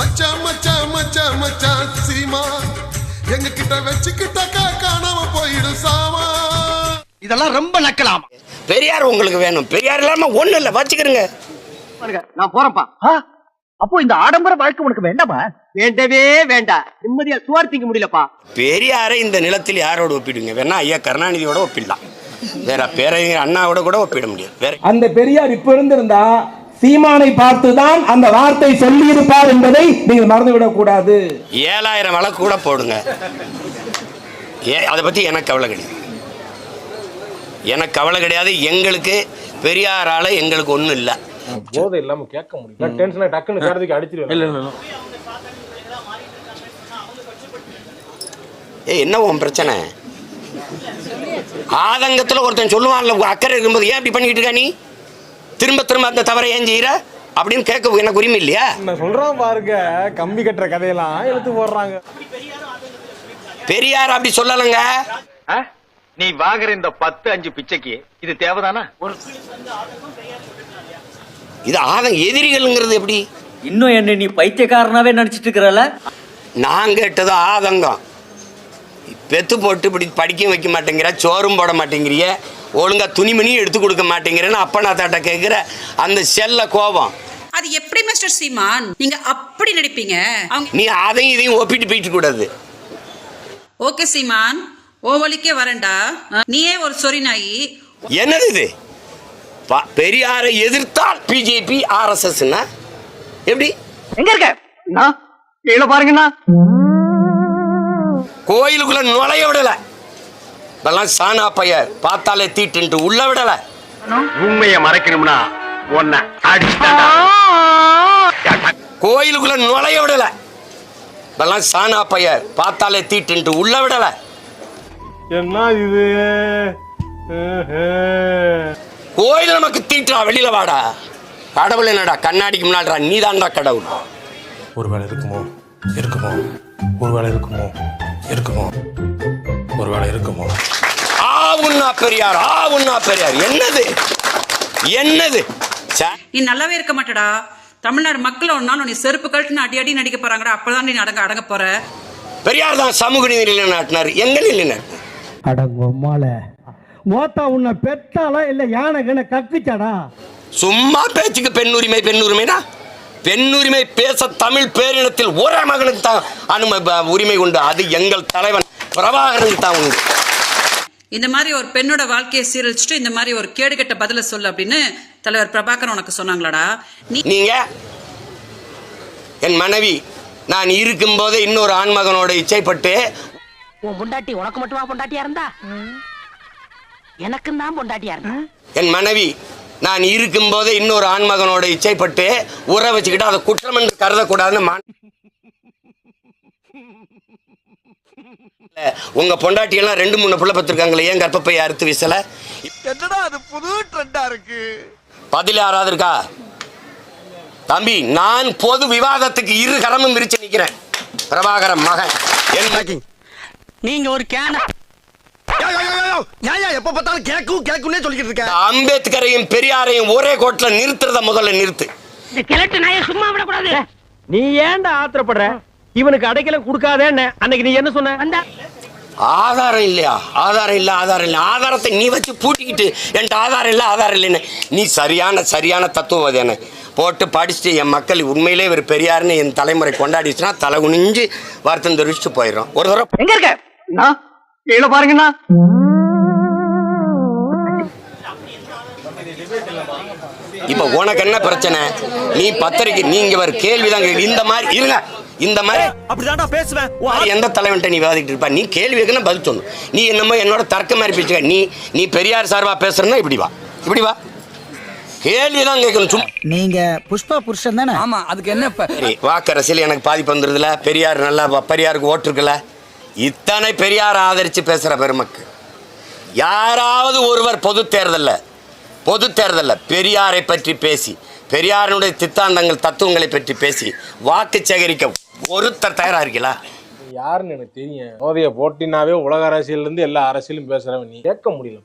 மச்சான் மச்சான் மச்சான் மச்சான் சீமா எங்க கிட்ட வச்சுக்கிட்டாக்கா காணாம போயிடும் சாமா. இதெல்லாம் ரொம்ப நக்கலாமா? பெரியார் உங்களுக்கு வேணும். பெரியார் இல்லாம ஒண்ணு இல்ல. வச்சுக்கிறங்க நான் போறேன்ப்பா. அப்போ இந்த ஆடம்பர வாழ்க்கை உனக்கு வேண்டாமா? வேண்டவே வேண்டாம். நிம்மதியா சோறு திங்க முடியலப்பா. பெரியாரை இந்த நிலத்தில் யாரோட ஒப்பிடுங்க? வேணா ஐயா கருணாநிதியோட ஒப்பிடலாம். வேற பேரறிஞர் அண்ணாவோட கூட ஒப்பிட முடியாது. அந்த பெரியார் இப்ப இருந்திருந்தா சீமானை பார்த்துதான் அந்த வார்த்தை சொல்லியிருப்பார் என்பதை நீங்கள் மறந்துவிடக் கூடாது ஏழாயிரம் வழக்கு கூட போடுங்க. ஏ அதை பற்றி எனக்கு கவலை கிடையாது. எனக்கு கவலை கிடையாது. எங்களுக்கு பெரியாரால எங்களுக்கு ஒன்றும் இல்லை. போதை இல்லாம கேட்க முடியல. டென்ஷன் டக்குன்னு கருதுக்கு அடிச்சிருவேன் இல்ல இல்ல ஏ என்ன உன் பிரச்சனை? ஆதங்கத்தில் ஒருத்தன் சொல்லுவான்ல அக்கறை இருக்கும்போது ஏன் இப்படி பண்ணிட்டு இருக்கா நீ? திரும்ப திரும்ப அந்த தவறை ஏன் செய்யற அப்படின்னு கேட்க எனக்கு உரிமை இல்லையா நான் சொல்றேன் பாருங்க கம்பி கட்டுற கதையெல்லாம் இழுத்து போடுறாங்க. பெரியார் அப்படி சொல்லலைங்க. நீ வாங்குற இந்த பத்து அஞ்சு பிச்சைக்கு இது தேவைதானா? இது ஆதங்க எதிரிகள்ங்கிறது எப்படி? இன்னும் என்ன நீ பைத்தியக்காரனாவே நினைச்சிட்டு இருக்கிறல நான் கேட்டது ஆதங்கம். பெத்து போட்டு இப்படி படிக்க வைக்க மாட்டேங்கிற சோறும் போட மாட்டேங்கிறிய. ஒழுங்கா துணிமணியும் எடுத்து கொடுக்க மாட்டேங்கிறேன்னு அப்பனா தாட்ட கேட்குற அந்த செல்ல கோபம். அது எப்படி மிஸ்டர் சீமான்? நீங்க அப்படி நடிப்பீங்க. அவங்க நீ அதையும் இதையும் ஒப்பிட்டு போயிட்டு கூடாது. ஓகே சீமான். ஓ வழிக்கே வரேன்டா. நீயே ஒரு சொறி நாயி என்னது இது? பெரியாரை எதிர்த்தால் பிஜேபி ஆர்எஸ்எஸ்னா? எப்படி? எங்க இருக்க? கீழே பாருங்கண்ணா. கோயிலுக்குள்ள நுழைய விடல. இதெல்லாம் சானா பையர் பார்த்தாலே தீட்டுன்ட்டு உள்ள விடல. உண்மையை மறைக்கணும்னா உன்னை அடிச்சுட்டா கோயிலுக்குள்ள நுழைய விடல. இதெல்லாம் சானா பையர் பார்த்தாலே தீட்டுன்ட்டு உள்ள விடல. என்ன இது? கோயில் நமக்கு தீட்டுறா வெளியில வாடா. கடவுள் என்னடா கண்ணாடிக்கு முன்னாடிடா நீதான்டா கடவுள். ஒருவேளை இருக்குமோ? இருக்குமோ? ஒருவேளை இருக்குமோ? இருக்குமோ? ஒருவேளை இருக்குமோ? உன்னா பெரியார் ஆ உன்னா பெரியார். என்னது? என்னது? நீ நல்லாவே இருக்க மாட்டடா. தமிழ்நாடு மக்கள் நாள் நீ செருப்பு கழட்டுன்னு அடி அடி நடிக்க போறாங்கடா. அப்பதான் நீ அடங்க அடங்க போற. பெரியார் தான் சமூக நீதி நிலைநாட்டினார். எங்க நிலைநாட்டினார் அடங்கொம்மால மோத்தா உன்னை பெத்தாலா இல்ல யானை கண்ண கக்குச்சாடா? சும்மா பேச்சுக்கு பெண் உரிமை பெண் உரிமைனா? பெண் உரிமை பேச தமிழ் பேரினத்தில் ஒரே மகனுக்கு தான் அனும ப- உரிமை உண்டு. அது எங்கள் தலைவன் பிரபாகரனுக்கு தான் உண்டு. இந்த மாதிரி ஒரு பெண்ணோட வாழ்க்கையை சீரழிச்சிட்டு இந்த மாதிரி ஒரு கேடுகெட்ட பதில சொல்லு அப்படின்னு தலைவர் பிரபாகரன் உனக்கு சொன்னாங்களாடா. நீ நீங்க என் மனைவி நான் இருக்கும்போது இன்னொரு ஆண்மகனோட இச்சைப்பட்டு உன் பொண்டாட்டி உனக்கு மட்டுமா பொண்டாட்டியா இருந்தா? எனக்கும் தான் பொண்டாட்டியா இருந்தா? என் மனைவி நான் இருக்கும்போது இன்னொரு ஆண்மகனோட இச்சைப்பட்டு உற வச்சுக்கிட்டு அதை குற்றம் என்று கருதக்கூடாதுன்னு உங்க பொண்டாட்டி எல்லாம் ரெண்டு மூணு பிள்ளை பத்திருக்காங்களே ஏன் கர்ப்பப்பை அறுத்து வீசல? என்னடா அது புது ட்ரெண்டா இருக்கு? பதில் யாராவது இருக்கா? தம்பி நான் பொது விவாதத்துக்கு இரு கரமும் விரிச்சு நிக்கிறேன். பிரபாகரன் மகன். என் நீங்க ஒரு கேன எப்ப பார்த்தாலும் கேக்கும் கேக்கும்னே சொல்லிக்கிட்டு இருக்க. அம்பேத்கரையும் பெரியாரையும் ஒரே கோட்டில் நிறுத்துறத முதல்ல நிறுத்து. இந்த கிழட்டு நாயை சும்மா விடக்கூடாது. நீ ஏன்டா ஆத்திரப்படுற? இவனுக்கு அடைக்கலம் கொடுக்காதேன்னு. அன்னைக்கு நீ என்ன சொன்ன? ஆதாரம் இல்லையா? ஆதாரம் இல்லை ஆதாரம் இல்லை. ஆதாரத்தை நீ வச்சு பூட்டிக்கிட்டு என்கிட்ட ஆதாரம் இல்லை ஆதாரம் இல்லைன்னு. நீ சரியான சரியான தத்துவம் என்ன போட்டு படிச்சுட்டு என் மக்கள் உண்மையிலே இவர் பெரியார்னு என் தலைமுறை கொண்டாடிச்சுன்னா தலை குனிஞ்சு வருத்தம் தெரிவிச்சுட்டு போயிடும். ஒரு தடவை எங்க இருக்க? கீழே பாருங்கண்ணா. இப்போ உனக்கு என்ன பிரச்சனை? நீ பத்திரிக்கை நீங்க ஒரு கேள்விதான் கேள்வி இந்த மாதிரி இருங்க. இந்த மாதிரி அப்படிதான்டா பேசுவேன். எந்த தலைவன்ட்ட நீ விவாதிக்கிட்டு இருப்பா? நீ கேள்வி கேட்கணும் பதில் சொல்லணும். நீ என்னமோ என்னோட தர்க்க மாதிரி பேசுக்க நீ நீ பெரியார் சார்பா பேசுறன்னா இப்படி வா. இப்படி வா. கேள்வி தான் கேட்கணும். சும்மா. நீங்க புஷ்பா புருஷன் தானே? ஆமா அதுக்கு என்ன வாக்கரசியல் எனக்கு பாதிப்பு வந்துருதுல. பெரியார் நல்லா பெரியாருக்கு ஓட்டு இருக்குல்ல. இத்தனை பெரியார் ஆதரிச்சு பேசுற பெருமக்கு யாராவது ஒருவர் பொது தேர்தல்ல பொது தேர்தல்ல பெரியாரை பற்றி பேசி பெரியாரினுடைய சித்தாந்தங்கள் தத்துவங்களை பற்றி பேசி வாக்கு சேகரிக்க ஒருத்தர் தயாரா இருக்கீங்களா யாருன்னு எனக்கு தெரியும். போதைய போட்டினாவே உலக அரசியல்ல இருந்து எல்லா அரசியலும் பேசுறவன் நீ. கேட்க முடியல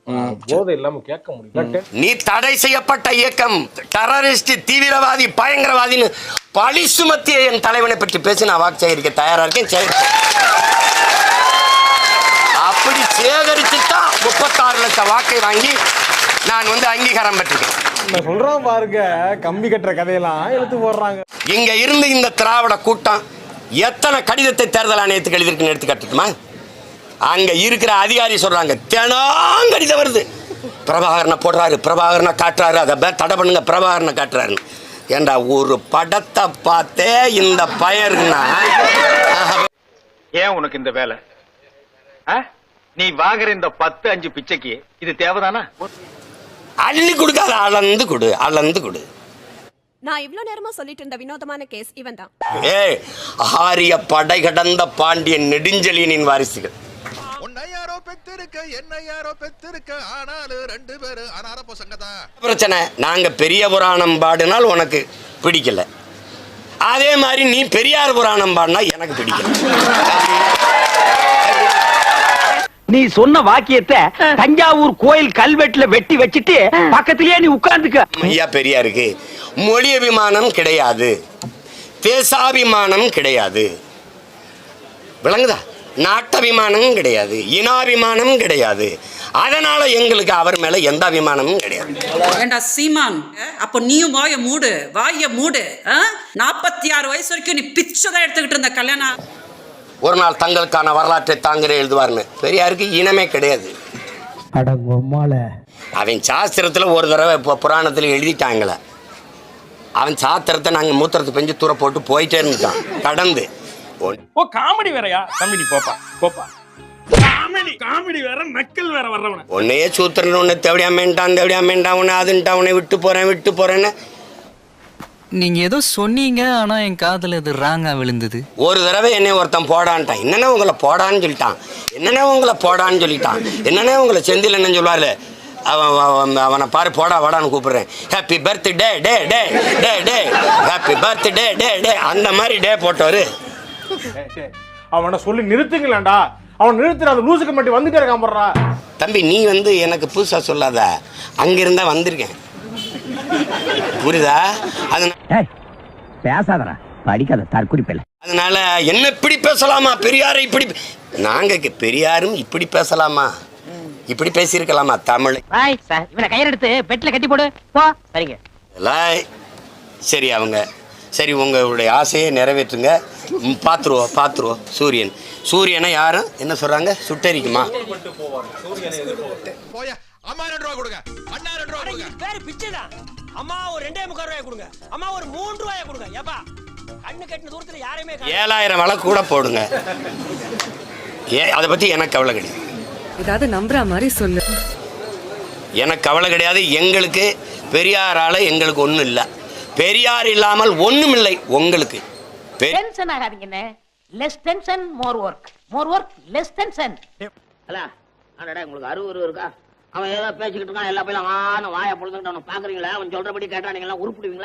போதை இல்லாம கேட்க முடியல. நீ தடை செய்யப்பட்ட இயக்கம் டெரரிஸ்ட் தீவிரவாதி பயங்கரவாதின்னு பழி சுமத்திய என் தலைவனை பற்றி பேசி நான் வாக்கு சேகரிக்க தயாரா இருக்கேன். அப்படி சேகரிச்சு தான் முப்பத்தாறு லட்சம் வாக்கை வாங்கி நான் வந்து அங்கீகாரம் பெற்றிருக்கேன். சொல்றேன் பாருங்க. கம்பி கட்டுற கதையெல்லாம் இழுத்து போடுறாங்க. இங்க இருந்து இந்த திராவிட கூட்டம் எத்தனை கடிதத்தை தேர்தல் ஆணையத்துக்கு எழுதிருக்குன்னு எடுத்து காட்டுமா அங்க இருக்கிற அதிகாரி சொல்றாங்க தினம் கடிதம் வருது. பிரபாகரனை போடுறாரு பிரபாகரனை காட்டுறாரு அதை தடை பண்ணுங்க பிரபாகரனை காட்டுறாரு ஏண்டா ஒரு படத்தை பார்த்தே இந்த பயருக்குன்னா ஏன் உனக்கு இந்த வேலை? நீ வாங்குற இந்த பத்து அஞ்சு பிச்சைக்கு இது தேவைதானா? அள்ளி கொடுக்காத அளந்து கொடு அளந்து கொடு. நான் இவ்ளோ நேரமா சொல்லிட்டு இருந்த வினோதமான கேஸ் இவன் தான் ஏ ஆரிய படை கடந்த பாண்டியன் நெடுஞ்செழியனின் வாரிசுகள். உன்னை யாரோ பெத்திருக்க என்ன யாரோ பெத்திருக்க ஆனாலும் ரெண்டு பேரு அனார பசங்க தான் பிரச்சனை? நாங்க பெரிய புராணம் பாடினால் உனக்கு பிடிக்கல. அதே மாதிரி நீ பெரியார் புராணம் பாடினா எனக்கு பிடிக்கல. நீ சொன்ன வாக்கியத்தை தஞ்சாவூர் கோயில் கல்வெட்டுல வெட்டி வச்சிட்டு பக்கத்திலேயே நீ உட்கார்ந்துக்க. ஐயா பெரியாருக்கு மொழி அபிமானம் கிடையாது. தேசாபிமானம் கிடையாது. விளங்குதா? நாட்டபிமானம் கிடையாது. இனாபிமானம் கிடையாது. அதனால எங்களுக்கு அவர் மேல எந்த அபிமானமும் கிடையாது. ஏண்டா சீமான். அப்போ நீயும் வாய மூடு. வாய மூடு. நாற்பத்தி ஆறு வயசு வரைக்கும் நீ பிச்சை தான் எடுத்துக்கிட்டு இருந்த கல்யாணம் ஒரு நாள் தங்களுக்கான வரலாற்றை தாங்களே எழுதுவார்னு. பெரியாருக்கு இனமே கிடையாது. அவன் சாஸ்திரத்தில் ஒரு தடவை இப்போ புராணத்தில் எழுதிட்டாங்களே. அவன் சாத்திரத்தை நாங்கள் மூத்திரத்தை பெஞ்சு தூர போட்டு போயிட்டே இருந்துட்டான். கடந்து. ஓ காமெடி வேறயா? நீ போப்பா போப்பா. காமெடி. காமெடி வேற நக்கல் வேற வர்றவன. உன்னையே சூத்திரன் உன்னை தேவடியாமேன்ட்டான் தேவடியாமேன்ட்டான் உன்னை அதுன்ட்டான் உன்னை விட்டு போகிறேன் விட்டு போகிறேன்னு நீங்க ஏதோ சொன்னீங்க ஆனா என் காதுல இது ராங்கா விழுந்தது. ஒரு தடவை என்னை ஒருத்தன் போடான்ட்டான். என்னென்ன உங்களை போடான்னு சொல்லிட்டான். என்னென்ன உங்களை போடான்னு சொல்லிட்டான். என்னென்ன உங்களை செந்தில் என்ன சொல்லுவாரு அவன் அவன் அவனை பாரு போடா வாடான்னு கூப்பிடுறேன். Happy birthday day day day day happy birthday day day அந்த மாதிரி டே போட்டவர். அவனை சொல்லி நிறுத்துங்களேன்டா. அவன் நிறுத்துற அந்த லூசுக்கு மட்டும் வந்துட்டே இருக்கான் போடுறா. தம்பி நீ வந்து எனக்கு புதுசாக சொல்லாத. அங்கிருந்தா வந்திருக்கேன். புரியுதா? அது பேசாதடா. படிக்காத தற்குறிப்பில்லை. அதனால என்ன இப்படி பேசலாமா? பெரியாரை இப்படி நாங்க பெரியாரும் இப்படி பேசலாமா? இப்படி பேசியிருக்கலாமா? தமிழ். இவனை கயிறெடுத்து பெட்ல கட்டி போடு. போ சரிங்க. சரி அவங்க சரி உங்களுடைய ஆசையை நிறைவேற்றுங்க. ம், பார்த்துருவோம் பார்த்துருவோம் சூரியன். சூரியனை யாரும் என்ன சொல்றாங்க? சுட்டரிக்குமா? போய அம்மா ரெண்டு ரூபா கொடுங்க அண்ணா ரெண்டு ரூபா கொடுங்க பேரு பிச்சைதான் அம்மா ஒரு ரெண்டே முக்கால் ரூபாய் கொடுங்க. அம்மா ஒரு மூன்று ரூபாய் கொடுங்க. ஏப்பா கண்ணு கட்டின தூரத்துல யாரையுமே ஏழாயிரம் வழக்கு கூட போடுங்க. ஏ அதை பற்றி எனக்கு கவலை கிடையாது. ஏதாவது நம்புற மாதிரி சொல்லு. எனக்கு கவலை கிடையாது. எங்களுக்கு பெரியாரால எங்களுக்கு ஒன்றும் இல்லை. பெரியார் இல்லாமல் ஒன்றும் இல்லை உங்களுக்கு. பெ- tension ஆகாதீங்கண்ணே less tension more work more work less tension அடடா உங்களுக்கு அறுபது இருக்கா? அவன் ஏதோ பேசிக்கிட்டு இருக்கான் எல்லா போய் வான வாய பொழுதுகிட்டு அவனை பாக்குறீங்களா அவன் சொல்றபடி கேட்டா நீங்க எல்லாம் உருப்பிடுவீங்களா?